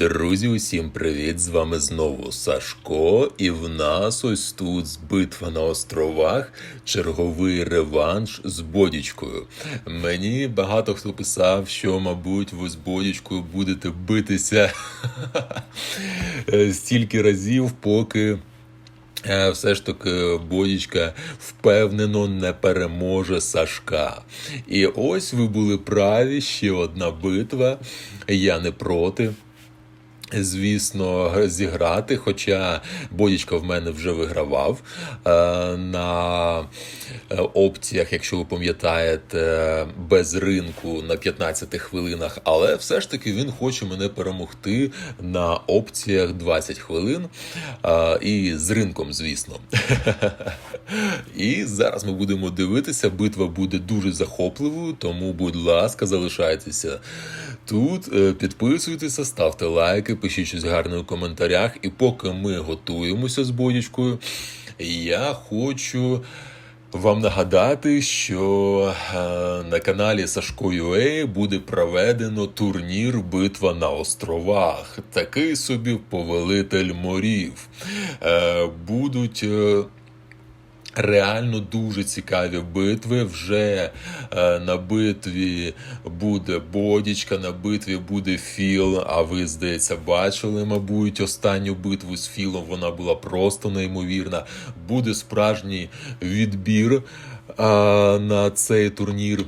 Друзі, усім привіт! З вами знову Сашко, і в нас ось тут з битва на островах черговий реванш з бодічкою. Мені багато хто писав, що, мабуть, ви з бодічкою будете битися стільки разів, поки. Е, Все ж таки, Бодічка впевнено не переможе Сашка. І ось ви були праві, ще одна битва. Я не проти. Звісно, зіграти, хоча Бодічка в мене вже вигравав е, на е, опціях, якщо ви пам'ятаєте, без ринку на 15 хвилинах, але все ж таки він хоче мене перемогти на опціях 20 хвилин е, і з ринком, звісно. І зараз ми будемо дивитися. Битва буде дуже захопливою, тому, будь ласка, залишайтеся тут, е, підписуйтеся, ставте лайки, пишіть щось гарне у коментарях. І поки ми готуємося з бодічкою, я хочу. Вам нагадати, що е, на каналі Сашко Юей буде проведено турнір Битва на островах. Такий собі повелитель морів. Е, будуть. Реально дуже цікаві битви. Вже е, на битві буде Бодічка, на битві буде Філ. А ви, здається, бачили, мабуть, останню битву з Філом. Вона була просто неймовірна. Буде справжній відбір е, на цей турнір.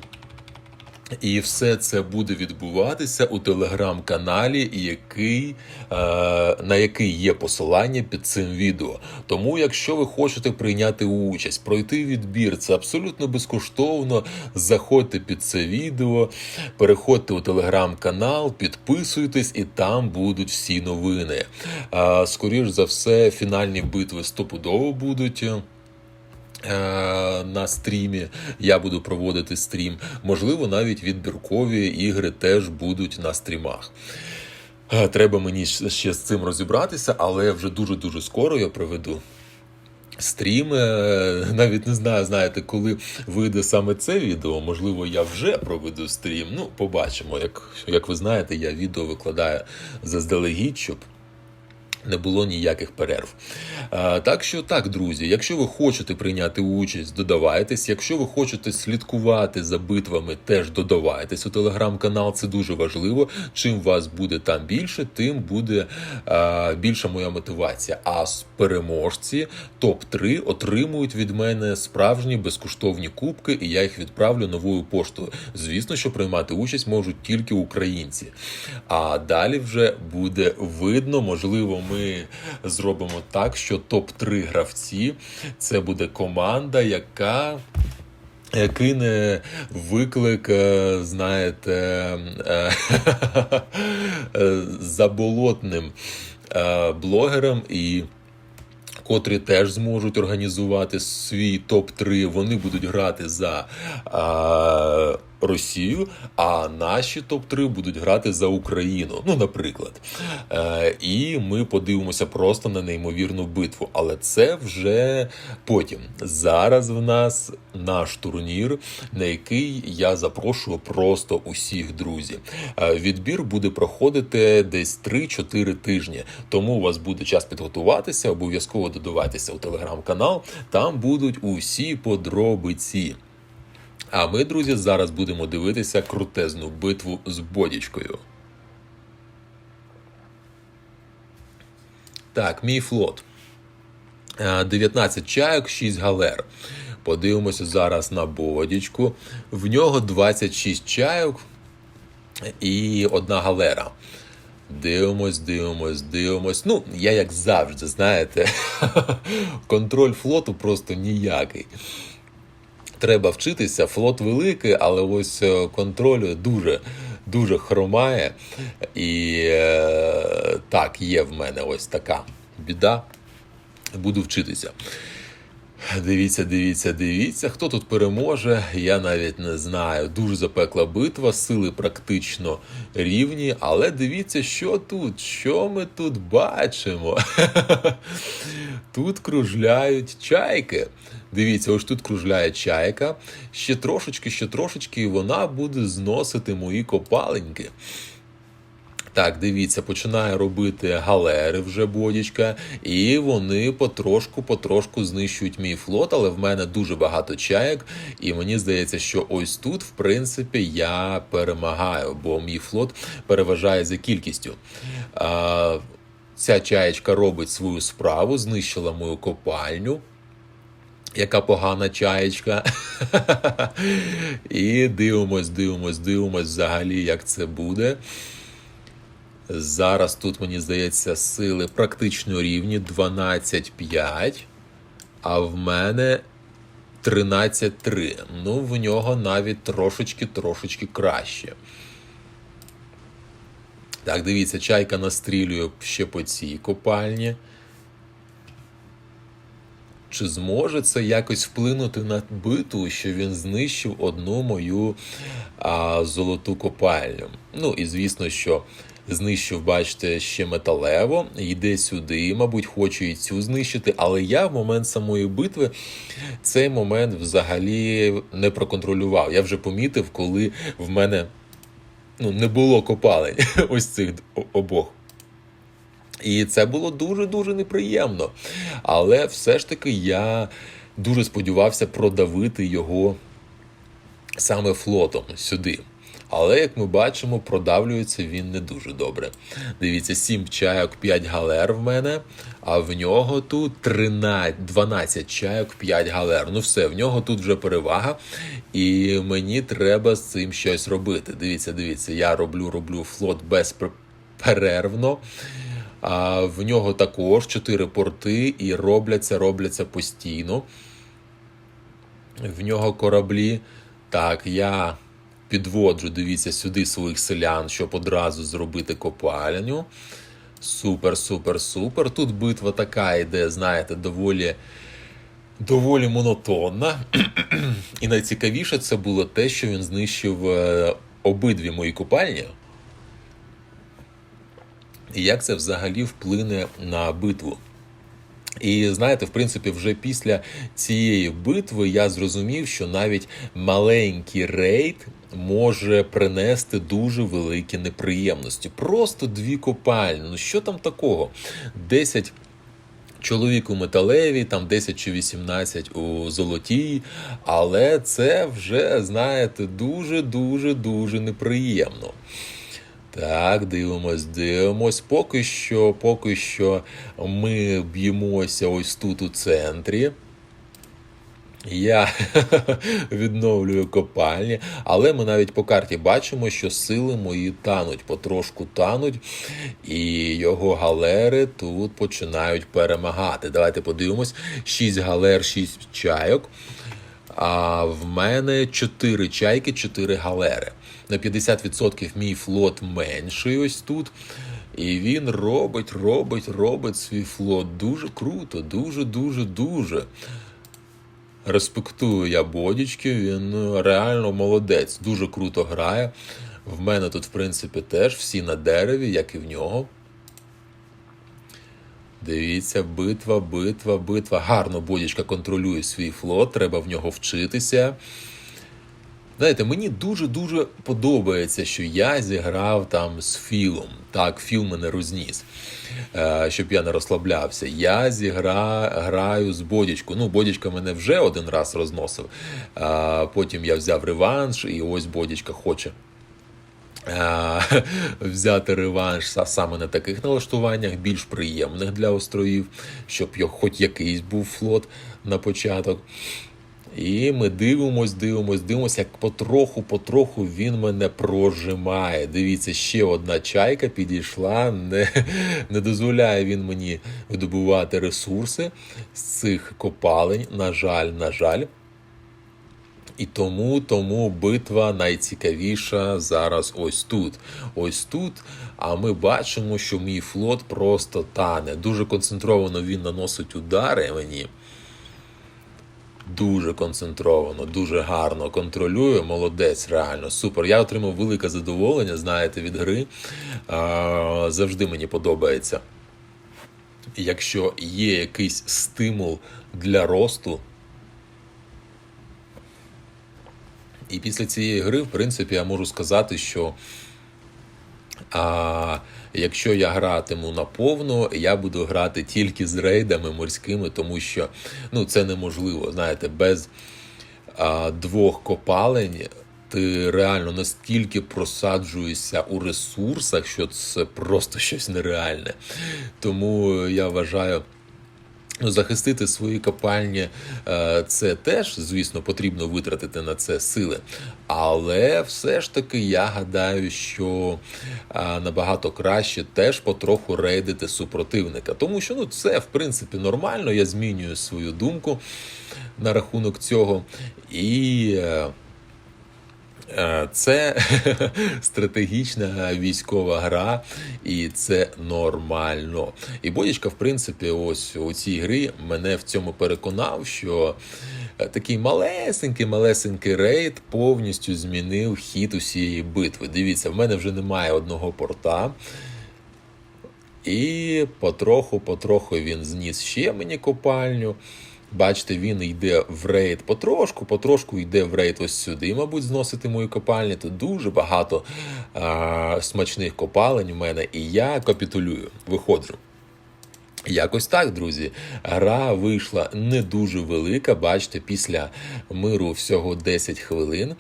І все це буде відбуватися у телеграм-каналі, який, е, на який є посилання під цим відео. Тому, якщо ви хочете прийняти участь, пройти відбір, це абсолютно безкоштовно. Заходьте під це відео, переходьте у телеграм-канал, підписуйтесь, і там будуть всі новини. Е, скоріш за все, фінальні битви стопудово будуть. Е, на стрімі я буду проводити стрім. Можливо, навіть відбіркові ігри теж будуть на стрімах. Е, Треба мені ще з цим розібратися, але вже дуже-дуже скоро я проведу. Стрім, Е, навіть не знаю, знаєте, коли вийде саме це відео. Можливо, я вже проведу стрім. Ну, побачимо. Як, як ви знаєте, я відео викладаю заздалегідь, щоб не було ніяких перерв. Так що так, друзі, якщо ви хочете прийняти участь, додавайтесь. Якщо ви хочете слідкувати за битвами, теж додавайтесь у телеграм-канал. Це дуже важливо. Чим вас буде там більше, тим буде а, більша моя мотивація. А переможці топ-3 отримують від мене справжні безкоштовні кубки, і я їх відправлю новою поштою. Звісно, що приймати участь можуть тільки українці. А далі вже буде видно, можливо, ми зробимо так, що топ-3 гравці це буде команда, яка. Кине виклик, е, знаєте, е, заболотним е, блогерам і. Котрі теж зможуть організувати свій топ-3. Вони будуть грати за Росію, а наші топ-3 будуть грати за Україну. Ну, наприклад. Е, і ми подивимося просто на неймовірну битву. Але це вже потім. Зараз в нас наш турнір, на який я запрошую просто усіх друзів. Е, відбір буде проходити десь 3-4 тижні. Тому у вас буде час підготуватися. Обов'язково додавайтеся у телеграм-канал. Там будуть усі подробиці. А ми, друзі, зараз будемо дивитися крутезну битву з бодічкою. Так, мій флот. Е, 19 чайок, 6 галер. Подивимося зараз на бодічку. В нього 26 чайок і одна галера. Дивимось, дивимось, дивимось. Ну, я як завжди, знаєте, контроль флоту просто ніякий треба вчитися. Флот великий, але ось е, контроль дуже дуже хромає. І е, так, є в мене ось така біда. Буду вчитися. Дивіться, дивіться, дивіться. Хто тут переможе, я навіть не знаю. Дуже запекла битва, сили практично рівні. Але дивіться, що тут, що ми тут бачимо. Тут кружляють чайки. Дивіться, ось тут кружляє чайка. Ще трошечки, ще трошечки, і вона буде зносити мої копаленьки. Так, дивіться, починає робити галери вже бодічка, і вони потрошку-потрошку знищують мій флот, але в мене дуже багато чаєк, і мені здається, що ось тут, в принципі, я перемагаю, бо мій флот переважає за кількістю. А, ця чаєчка робить свою справу, знищила мою копальню. Яка погана чаєчка. І дивимось, дивимось, дивимось взагалі, як це буде. Зараз тут, мені здається, сили практично рівні 12-5, а в мене 13-3. Ну, в нього навіть трошечки-трошечки краще. Так, дивіться, чайка настрілює ще по цій копальні. Чи зможе це якось вплинути на битву, що він знищив одну мою а, золоту копальню? Ну і звісно, що знищив, бачите, ще металево, йде сюди, мабуть, хоче і цю знищити. Але я в момент самої битви цей момент взагалі не проконтролював. Я вже помітив, коли в мене ну, не було копалень ось цих обох. І це було дуже-дуже неприємно. Але все ж таки я дуже сподівався продавити його саме флотом сюди. Але, як ми бачимо, продавлюється він не дуже добре. Дивіться, 7 чайок, 5 галер в мене, а в нього тут 13, 12 чайок, 5 галер. Ну все, в нього тут вже перевага, і мені треба з цим щось робити. Дивіться, дивіться, я роблю, роблю флот безперервно. А в нього також 4 порти і робляться, робляться постійно. В нього кораблі. Так, я підводжу, дивіться, сюди своїх селян, щоб одразу зробити копальню. Супер, супер, супер. Тут битва така йде, знаєте, доволі доволі монотонна. І найцікавіше це було те, що він знищив е, обидві мої копальні. І як це взагалі вплине на битву? І знаєте, в принципі, вже після цієї битви я зрозумів, що навіть маленький рейд може принести дуже великі неприємності. Просто дві копальні. Ну що там такого? 10 чоловік у металевій, там 10 чи 18 у золотій, але це вже, знаєте, дуже-дуже дуже неприємно. Так, дивимось, дивимось. Поки що, поки що ми б'ємося ось тут у центрі. Я відновлюю копальні, але ми навіть по карті бачимо, що сили мої тануть, потрошку тануть, і його галери тут починають перемагати. Давайте подивимось: 6 галер, 6 чайок. А в мене 4 чайки, 4 галери. На 50% мій флот менший ось тут. І він робить, робить, робить свій флот. Дуже круто, дуже, дуже, дуже. Респектую я бодічки, він реально молодець, дуже круто грає. В мене тут, в принципі, теж всі на дереві, як і в нього. Дивіться, битва, битва, битва. Гарно бодічка контролює свій флот, треба в нього вчитися. Знаєте, мені дуже-дуже подобається, що я зіграв там з Філом. Так, Філ мене розніс, е, щоб я не розслаблявся. Я зігра, граю з Бодічку. Ну, Бодічка мене вже один раз розносив. Потім я взяв реванш, і ось Бодічка хоче. Е, взяти реванш саме на таких налаштуваннях, більш приємних для островів, щоб хоч якийсь був флот на початок. І ми дивимось, дивимось, дивимось, як потроху-потроху він мене прожимає. Дивіться, ще одна чайка підійшла, не не дозволяє він мені видобувати ресурси з цих копалень. На жаль, на жаль. І тому тому битва найцікавіша зараз ось тут. Ось тут. А ми бачимо, що мій флот просто тане. Дуже концентровано він наносить удари мені. Дуже концентровано, дуже гарно контролює. Молодець, реально супер. Я отримав велике задоволення, знаєте, від гри. А, завжди мені подобається. Якщо є якийсь стимул для росту. І після цієї гри, в принципі, я можу сказати, що а, якщо я гратиму наповну, я буду грати тільки з рейдами морськими, тому що ну, це неможливо. Знаєте, без а, двох копалень ти реально настільки просаджуєшся у ресурсах, що це просто щось нереальне. Тому я вважаю. Ну, захистити свої копальні е, це теж, звісно, потрібно витратити на це сили. Але все ж таки я гадаю, що е, набагато краще теж потроху рейдити супротивника. Тому що ну, це в принципі нормально. Я змінюю свою думку на рахунок цього. І е, Це стратегічна військова гра, і це нормально. І Бодічка, в принципі, ось у цій грі мене в цьому переконав, що е, такий малесенький, малесенький рейд повністю змінив хід усієї битви. Дивіться, в мене вже немає одного порта. І потроху-потроху він зніс ще мені копальню. Бачите, він йде в рейд потрошку, потрошку йде в рейд ось сюди. Мабуть, зносити мої копальні. Тут дуже багато а, смачних копалень у мене, і я капітулюю, виходжу. Якось так, друзі. Гра вийшла не дуже велика. Бачите, після миру всього 10 хвилин.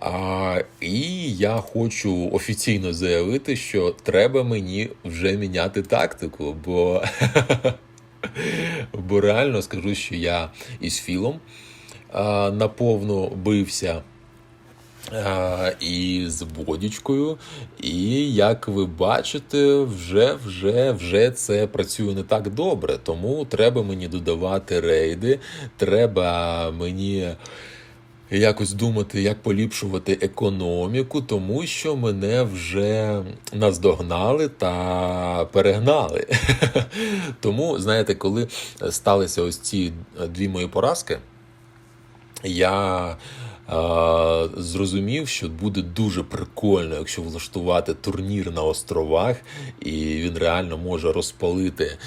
А, І я хочу офіційно заявити, що треба мені вже міняти тактику, бо. Бо реально скажу, що я із Філом наповну бився. І з водічкою, і як ви бачите, вже вже вже це працює не так добре. Тому треба мені додавати рейди, треба мені якось думати, як поліпшувати економіку, тому що мене вже наздогнали та перегнали. Тому, знаєте, коли сталися ось ці дві мої поразки, я. Зрозумів, що буде дуже прикольно, якщо влаштувати турнір на островах, і він реально може розпалити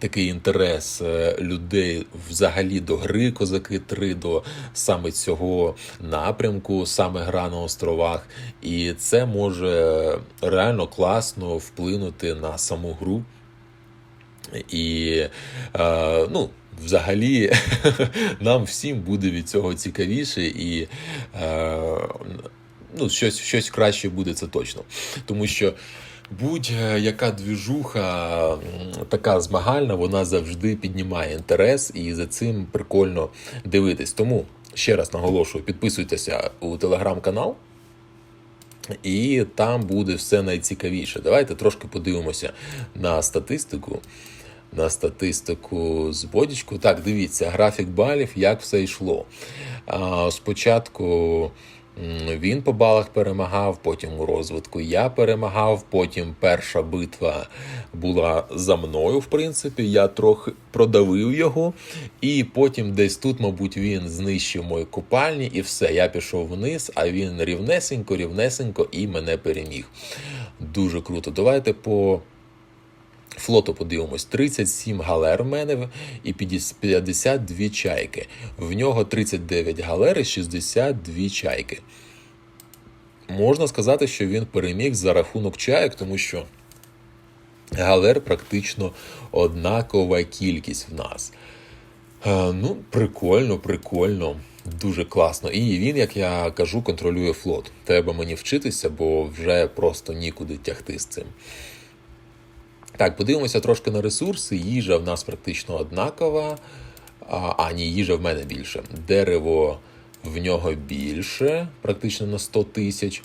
такий інтерес е, людей взагалі до гри Козаки 3, до саме цього напрямку, саме гра на островах, і це може реально класно вплинути на саму гру. І е, ну, взагалі нам всім буде від цього цікавіше і е, ну, щось щось краще буде це точно. Тому що будь-яка двіжуха така змагальна, вона завжди піднімає інтерес, і за цим прикольно дивитись. Тому ще раз наголошую: підписуйтеся у телеграм-канал. І там буде все найцікавіше. Давайте трошки подивимося на статистику. На статистику з бодічку. Так, дивіться, графік балів, як все йшло. Спочатку він по балах перемагав, потім у розвитку я перемагав. Потім перша битва була за мною, в принципі, я трохи продавив його. І потім десь тут, мабуть, він знищив мої купальні, і все. Я пішов вниз, а він рівнесенько, рівнесенько і мене переміг. Дуже круто. Давайте по. Флоту подивимось, 37 галер в мене і 52 чайки. В нього 39 галер і 62 чайки. Можна сказати, що він переміг за рахунок чайок, тому що галер практично однакова кількість в нас. Е, ну, прикольно, прикольно, дуже класно. І він, як я кажу, контролює флот. Треба мені вчитися, бо вже просто нікуди тягти з цим. Так, подивимося трошки на ресурси. Їжа в нас практично однакова. А, ні, їжа в мене більше. Дерево в нього більше, практично на 100 тисяч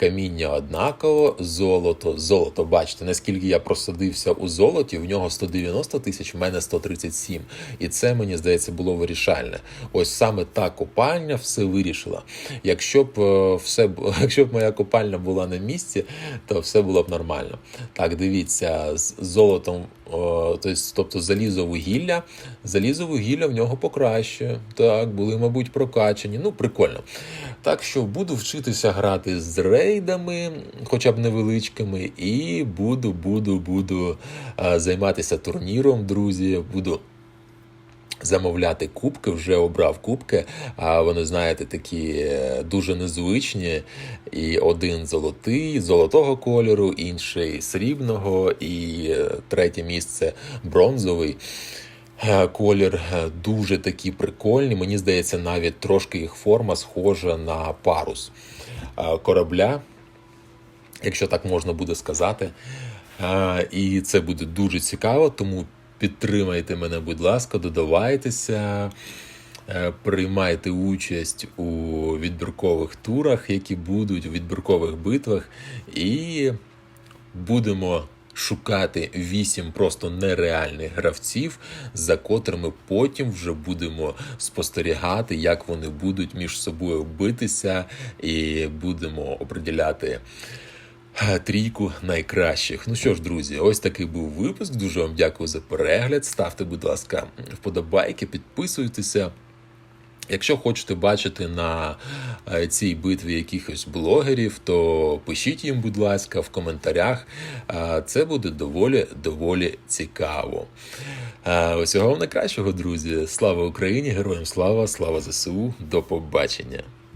каміння однаково, золото. Золото, бачите, наскільки я просадився у золоті, в нього 190 тисяч, в мене 137. І це, мені здається, було вирішальне. Ось саме та копальня все вирішила. Якщо б е, все якщо б моя копальня була на місці, то все було б нормально. Так, дивіться, з золотом О, тобто, вугілля, залізо вугілля в нього покраще. Так, були, мабуть, прокачані. Ну, прикольно. Так що буду вчитися грати з рейдами, хоча б невеличкими, і буду, буду, буду е, займатися турніром, друзі. Буду замовляти кубки, вже обрав кубки. А вони, знаєте, такі е, дуже незвичні. І один золотий, золотого кольору, інший срібного, і е, третє місце бронзовий. Е, Колір дуже такі прикольні. Мені здається, навіть трошки їх форма схожа на парус корабля, якщо так можна буде сказати. І це буде дуже цікаво, тому підтримайте мене, будь ласка, додавайтеся, е, приймайте участь у відбіркових турах, які будуть, у відбіркових битвах, і будемо шукати вісім просто нереальних гравців, за котрими потім вже будемо спостерігати, як вони будуть між собою битися, і будемо определяти. Трійку найкращих. Ну що ж, друзі, ось такий був випуск. Дуже вам дякую за перегляд. Ставте, будь ласка, вподобайки, підписуйтеся. Якщо хочете бачити на е, цій битві якихось блогерів, то пишіть їм, будь ласка, в коментарях. Це буде доволі доволі цікаво. Усього вам найкращого, друзі. Слава Україні! Героям слава! Слава ЗСУ! До побачення!